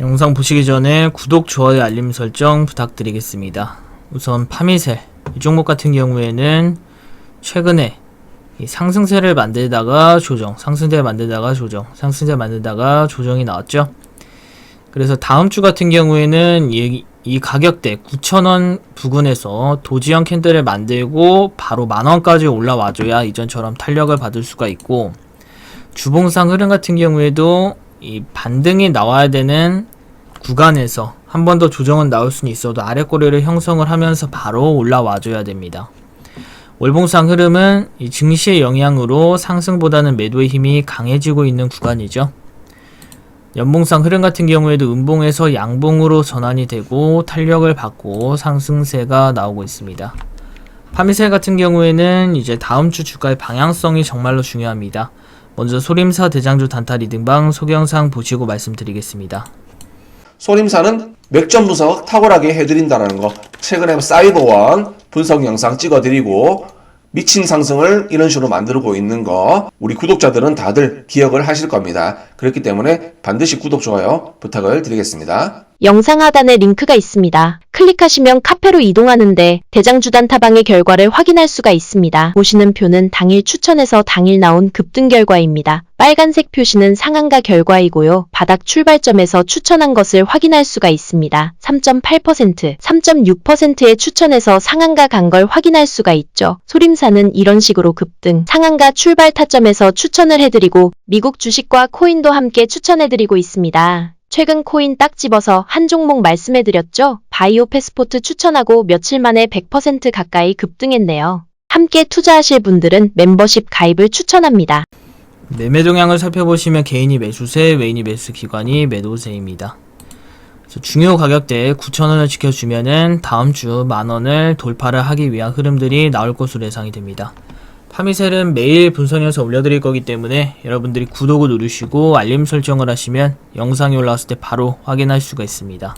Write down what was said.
영상 보시기 전에 구독, 좋아요, 알림 설정 부탁드리겠습니다. 우선 파미셀 이 종목 같은 경우에는 최근에 이 상승세를 만들다가 조정, 상승세를 만들다가 조정, 상승세 만들다가 조정이 나왔죠. 그래서 다음 주 같은 경우에는 이, 이 가격대 9,000원 부근에서 도지형 캔들을 만들고 바로 만원까지 올라와줘야 이전처럼 탄력을 받을 수가 있고 주봉상 흐름 같은 경우에도 이 반등이 나와야 되는 구간에서 한 번 더 조정은 나올 수는 있어도 아래 꼬리를 형성을 하면서 바로 올라와 줘야 됩니다. 월봉상 흐름은 이 증시의 영향으로 상승보다는 매도의 힘이 강해지고 있는 구간이죠. 연봉상 흐름 같은 경우에도 음봉에서 양봉으로 전환이 되고 탄력을 받고 상승세가 나오고 있습니다. 파미셀 같은 경우에는 이제 다음 주 주가의 방향성이 정말로 중요합니다. 먼저 소림사 대장주 단타 리딩방 소경상 보시고 말씀드리겠습니다. 소림사는 맥점 분석 탁월하게 해드린다는 거. 최근에 사이버원 분석 영상 찍어드리고 미친 상승을 이런 식으로 만들고 있는 거 우리 구독자들은 다들 기억을 하실 겁니다. 그렇기 때문에 반드시 구독, 좋아요 부탁을 드리겠습니다. 영상 하단에 링크가 있습니다. 클릭하시면 카페로 이동하는데 대장주단 타방의 결과를 확인할 수가 있습니다. 보시는 표는 당일 추천해서 당일 나온 급등 결과입니다. 빨간색 표시는 상한가 결과이고요. 바닥 출발점에서 추천한 것을 확인할 수가 있습니다. 3.8%, 3.6%의 추천해서 상한가 간 걸 확인할 수가 있죠. 소림사는 이런 식으로 급등, 상한가 출발 타점에서 추천을 해드리고 미국 주식과 코인도 함께 추천해드리고 있습니다. 최근 코인 딱 집어서 한 종목 말씀해드렸죠? 바이오 패스포트 추천하고 며칠 만에 100% 가까이 급등했네요. 함께 투자하실 분들은 멤버십 가입을 추천합니다. 매매 동향을 살펴보시면 개인이 매수세, 외인이 매수 기관이 매도세입니다. 중요 가격대 9,000원을 지켜주면은 다음 주 만원을 돌파를 하기 위한 흐름들이 나올 것으로 예상이 됩니다. 파미셀은 매일 분석해서 올려드릴 거기 때문에 여러분들이 구독을 누르시고 알림 설정을 하시면 영상이 올라왔을 때 바로 확인할 수가 있습니다.